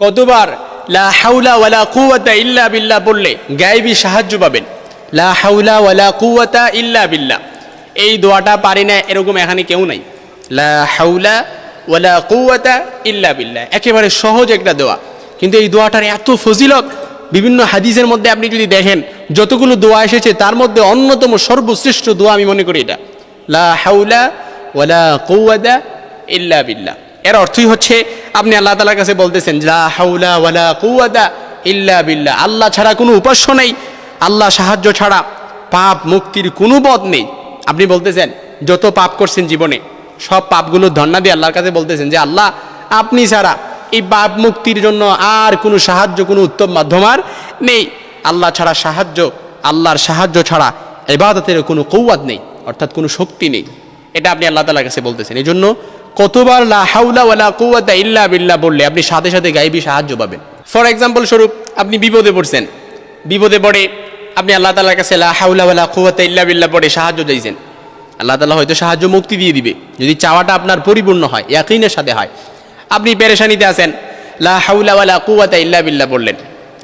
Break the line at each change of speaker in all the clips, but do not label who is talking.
কতবার? লা হাউলা ওয়ালা কুওয়াতা ইল্লা বিল্লাহ বললে গায়েবী সাহায্য পাবেন। লা হাউলা ওয়ালা কুওয়াতা ইল্লা বিল্লাহ। এই দোয়াটা পারি না, এরকম এখানে কেউ নাই। লা হাউলা ওয়ালা কুওয়াতা ইল্লা বিল্লাহ। একেবারে সহজ একটা দোয়া। কিন্তু এই দোয়াটার এত ফজিলত, বিভিন্ন হাদিসের মধ্যে আপনি যদি দেখেন, যতগুলো দোয়া এসেছে, তার মধ্যে অন্যতম সর্বশ্রেষ্ঠ দোয়া আমি মনে করি এটা। লা হাউলা ওয়ালা কুওয়াতা ইল্লা বিল্লাহ। এর অর্থই হচ্ছে আপনি আল্লাহ তালার কাছে বলতেছেন ইল্লা বিল্লাহ। আল্লাহ ছাড়া কোনো উপাস্য নেই। আল্লাহ সাহায্য ছাড়া পাপ মুক্তির কোনো পথ নেই। আপনি বলতেছেন, যত পাপ করছেন জীবনে, সব পাপগুলো ধন্না দিয়ে আল্লাহর কাছে বলতেছেন যে, আল্লাহ, আপনি ছাড়া এই পাপ মুক্তির জন্য আর কোনো সাহায্য, কোনো উত্তম মাধ্যম আর নেই। আল্লাহ ছাড়া সাহায্য, আল্লাহর সাহায্য ছাড়া এবাদতের কোনো কৌয়াদ নেই, অর্থাৎ কোনো শক্তি নেই। এটা আপনি আল্লাহ তালার কাছে বলতেছেন। এই জন্য কতবার লা হাউলা ওয়ালা কুওয়াতা ইল্লা বিল্লাহ বললে আপনি সাথে সাথে গাইবি সাহায্য পাবেন। ফর এক্সাম্পল স্বরূপ, আপনি বিপদে পড়ছেন। বিপদে পড়ে আপনি আল্লাহ তালার কাছে লা হাউলা ওয়ালা কুওয়াতা ইল্লা বিল্লাহ পড়ে সাহায্য চাইছেন। আল্লাহ তালা হয়তো সাহায্য মুক্তি দিয়ে দিবে। যদি চাওয়াটা আপনার পরিপূর্ণ হয়, ইয়াকিনের সাথে হয়। আপনি পেরেশানিতে আছেন, লা হাউলা ওয়ালা কুওয়াতা ইল্লা বিল্লাহ বললেন।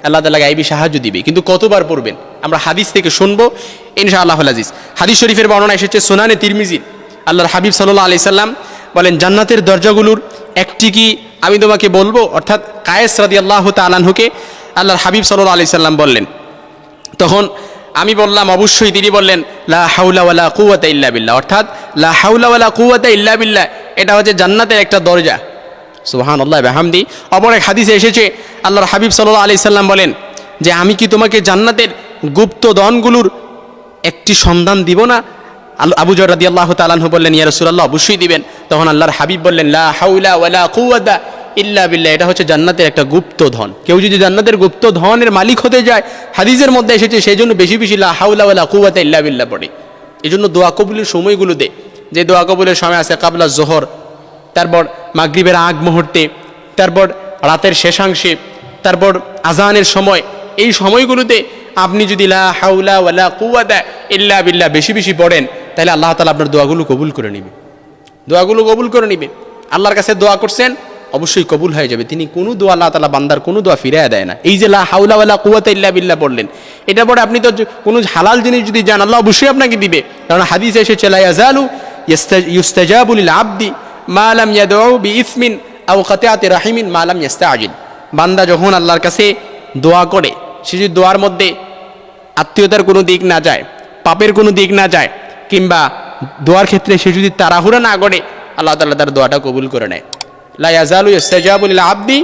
আল্লাহ তালা গাইবি সাহায্য দিবে। কিন্তু কতবার পড়বেন? আমরা হাদিস থেকে শুনব ইনশা আল্লাহ আজিজ। হাদিস শরীফের বর্ণনা এসেছে সোনানে তিরমিজি। আল্লাহর হাবিব সাল্লাহ আলি সাল্লাম বলেন, জান্নাতের দরজাগুলোর একটি কি আমি তোমাকে বলব? অর্থাৎ কায়েস রাদি আল্লাহ তালানহুকে আল্লাহর হাবিব সাল্লাহ আলি সাল্লাম বললেন। তখন আমি বললাম, অবশ্যই তিনি বললেন, লা হাউলাওয়ালা ওয়ালা ইল্লা বিল্লাহ। অর্থাৎ, লা হাউলাওয়ালা ওয়ালা কুওয়াতা ইল্লা বিল্লাহ, এটা হচ্ছে জান্নাতের একটা দরজা। সুবহান আল্লাহ বেহামদি। অপর এক হাদিসে এসেছে, আল্লাহর হাবিব সাল্লাহ আলি সাল্লাম বলেন যে, আমি কি তোমাকে জান্নাতের গুপ্ত দনগুলোর একটি সন্ধান দিব না? আবু জর রাদি আল্লাহ তালাহু বললেন, ইয়া রসুল্লাহ অবশ্যই দিবেন। তখন আল্লাহর হাবিব বললেন, লা হাউলা ওয়ালা কুওয়াতা ইল্লা বিল্লাহ। এটা হচ্ছে জান্নাতের একটা গুপ্ত ধন। কেউ যদি জান্নাতের গুপ্ত ধনের মালিক হতে যায়, হাদিসের মধ্যে এসেছে, সেই জন্য বেশি বেশি লা হাউলা ওয়ালা কুওয়াতা ইল্লা বিল্লাহ পড়ে। এই জন্য দোয়া কবুলের সময়গুলোতে যে দোয়া কবুলের সময় আছে, কাবলা জোহর, তারপর মাগরিবের আগ মুহূর্তে, তারপর রাতের শেষাংশে, তারপর আজানের সময়, এই সময়গুলোতে আপনি যদি লা হাউলা ওয়ালা কুওয়াতা ইল্লা বিল্লাহ বেশি বেশি পড়েন তাহলে আল্লাহ তালা আপনার দোয়াগুলো কবুল করে নেবে। দোয়াগুলো কবুল করে নিবে। আল্লাহর কাছে দোয়া করছেন, অবশ্যই কবুল হয়ে যাবে। তিনি কোনো দোয়া আল্লাহ তালা বান্দার কোনো দোয়া ফিরিয়ে দেয় না। এই যে লা হাউলা ওয়ালা কুওয়াতা ইল্লা বিল্লাহ বললেন, এটা পরে আপনি তো কোনো হালাল জিনিস যদি যান আল্লাহ অবশ্যই আপনাকে দিবে। কারণ হাদিস এসেছে, লা ইয়াজালু ইস্তা- ইউস্তাজাবু লিল আবদি মা লাম ইয়াদউ বিইসমিন আও কাতিআতি রাহিমিন মা লাম ইয়াস্তাজিল। বান্দা যখন আল্লাহর কাছে দোয়া করে, সে যদি দোয়ার মধ্যে আত্মীয়তার কোনো দিক না যায়, পাপের কোনো দিক না যায় কিংবা দোয়ার ক্ষেত্রে সে যদি তাড়াহুড়া না করে, আল্লাহ তাল্লাহ তার দোয়াটা কবুল করে নেয়। লাইয়াজ ইয়াজালু ইস্তাজাবু লিল আবদি